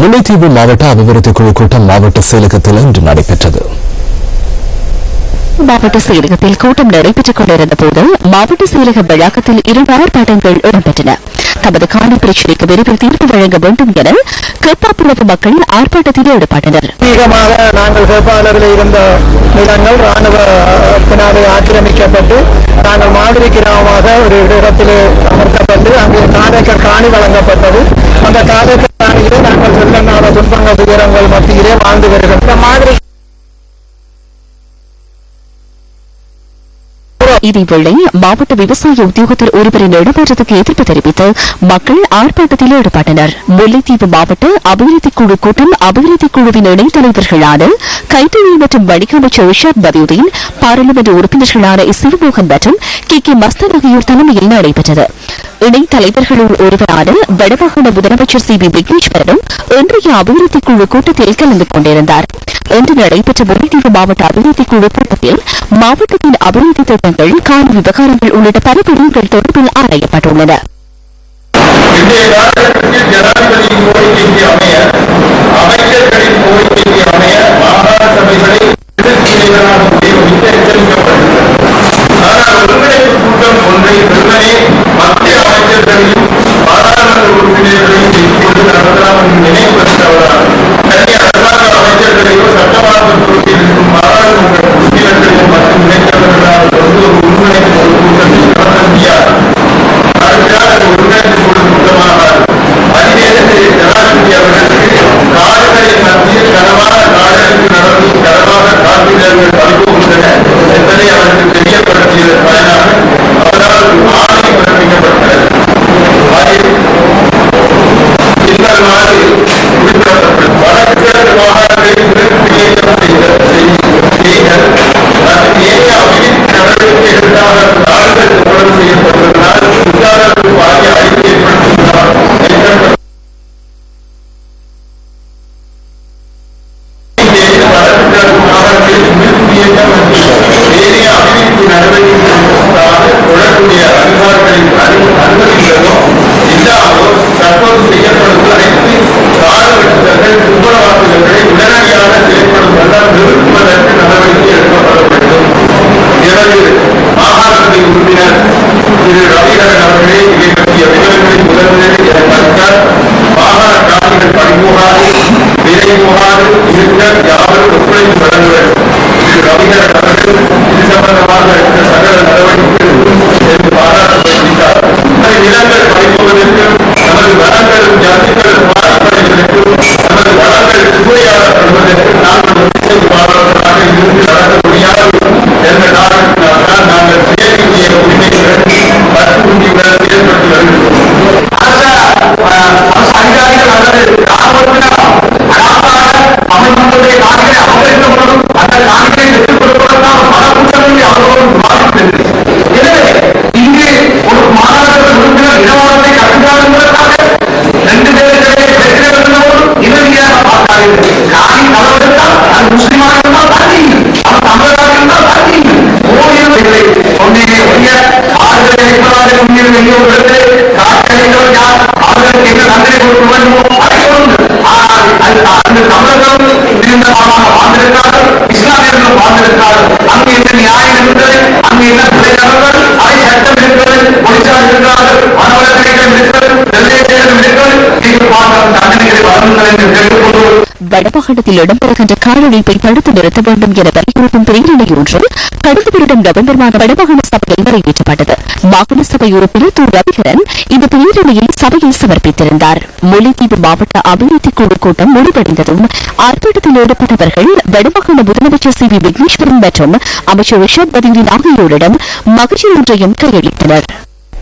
முல்லைத்தீவு மாவட்ட அபிவிருத்தி குழு கூட்டம் மாவட்ட செயலகத்தில் இன்று நடைபெற்றது. மாவட்ட செயலகத்தில் கூட்டம் நடைபெற்றுக் கொண்டிருந்த போது மாவட்ட செயலக வளாகத்தில் இரண்டு ஆர்ப்பாட்டங்கள் இடம்பெற்றன. தமது காணி பிரச்சினைக்கு விரைவில் தீர்ப்பு வழங்க வேண்டும் என கேப்பாப்புலவு மக்கள் ஆர்ப்பாட்டத்தில் ஈடுபட்டனர். அதிகமாக நாங்கள் வேட்பாளரில் இருந்த நிலங்கள் ராணுவத்தினாலே ஆக்கிரமிக்கப்பட்டு நாங்கள் மாதிரி கிராமமாக ஒரு இடத்திலே அமர்த்தப்பட்டு அங்கே காதைக்கர் காணி வழங்கப்பட்டது. அந்த காதைக்கர் காணியிலே நாங்கள் துன்பங்கள் துயரங்கள் மத்தியிலே வாழ்ந்து வருகிற இந்த மாதிரி இதேவேளை மாவட்ட விவசாய உத்தியோகத்தர் ஒருவரின் இடமாற்றத்துக்கு எதிர்ப்பு தெரிவித்து மக்கள் ஆர்ப்பாட்டத்தில் ஈடுபட்டனர். முல்லைத்தீவு மாவட்ட அபிவிருத்தி குழு கூட்டம் அபிவிருத்தி குழுவின் இணைத் தலைவர்களான கைத்தொழில் மற்றும் வணிக அமைச்சர் ரிஷாத் பதியுதீன் பாராளுமன்ற உறுப்பினர்களான சிவமோகன் மற்றும் கே கே மஸ்தான் ஆகியோர் தலைமையில் நடைபெற்றது. இணைத் தலைவர்களுள் ஒருவரான வடமாகாண முதலமைச்சர் சி பி விக்னேஸ்வரனும் இன்றைய அபிவிருத்தி குழு கூட்டத்தில் கலந்து கொண்டிருந்தார். இன்று நடைபெற்ற முல்லைத்தீவு மாவட்ட அபிவிருத்தி குழு கூட்டத்தில் மாவட்டத்தின் அபிவிருத்தி திட்டங்கள் காணி விவகாரங்கள் உள்ளிட்ட பல பிரிவுகள் தொடர்பில் ஆராயப்பட்டுள்ளன. மாகாணத்தின் உறுப்பினர் திரு ரவிகரன் அவர்களே இதை பற்றிய விவரங்களை முதல்வரில் என கருத்தார் மாகாண காணிகள் பணிபோகாது விலை போகாது இருக்க யாரும் ஒத்துழைப்பு வழங்க வேண்டும் திரு ரவிகரன் அவர்கள் இது சம்பந்தமாக எடுத்த சகல நடவடிக்கைகள் என்று பாராட்டு தெரிவித்தார். இந்த நிலங்கள் ஓரியர்களை ஒன்றிலே ஒழிய ஆறுகளை நிற்பதாக முன்னில் வெளியோடு காட்டளித்தவர் யார் அவர்களுக்கு என்ன தண்டனை கொடுக்க வேண்டுமோ அதை அந்த வாழ்ந்திருக்கிறார்கள் வாழ்ந்திருக்கிறார்கள். அங்கு என்ன நியாயம் இருக்கிறது அங்கு என்ன வடமாகாணத்தில் இடம்பெறுகின்ற காலழிப்பை தடுத்து நிறுத்த வேண்டும் என வலியுறுத்தும் பிரேரணை ஒன்று கடந்த வருடம் நவம்பர் மாதம் வடமாகாண சபையில் நிறைவேற்றப்பட்டது மாகாண சபை உறுப்பினர் திரு ரவிகரன் இந்த பிரேரணையை சபையில் சமர்ப்பித்திருந்தார். முல்லைத்தீவு மாவட்ட அபிவிருத்தி குழு கூட்டம் முடிவடைந்ததும் ஆர்ப்பாட்டத்தில் ஈடுபட்டவர்கள் வடமாகாண முதலமைச்சர் சி வி விக்னேஸ்வரன் மற்றும் அமைச்சர் ரிஷப் பதியுதீன் ஆகியோரிடம் மகிழ்ச்சி ஒன்றையும் கையளித்தனா்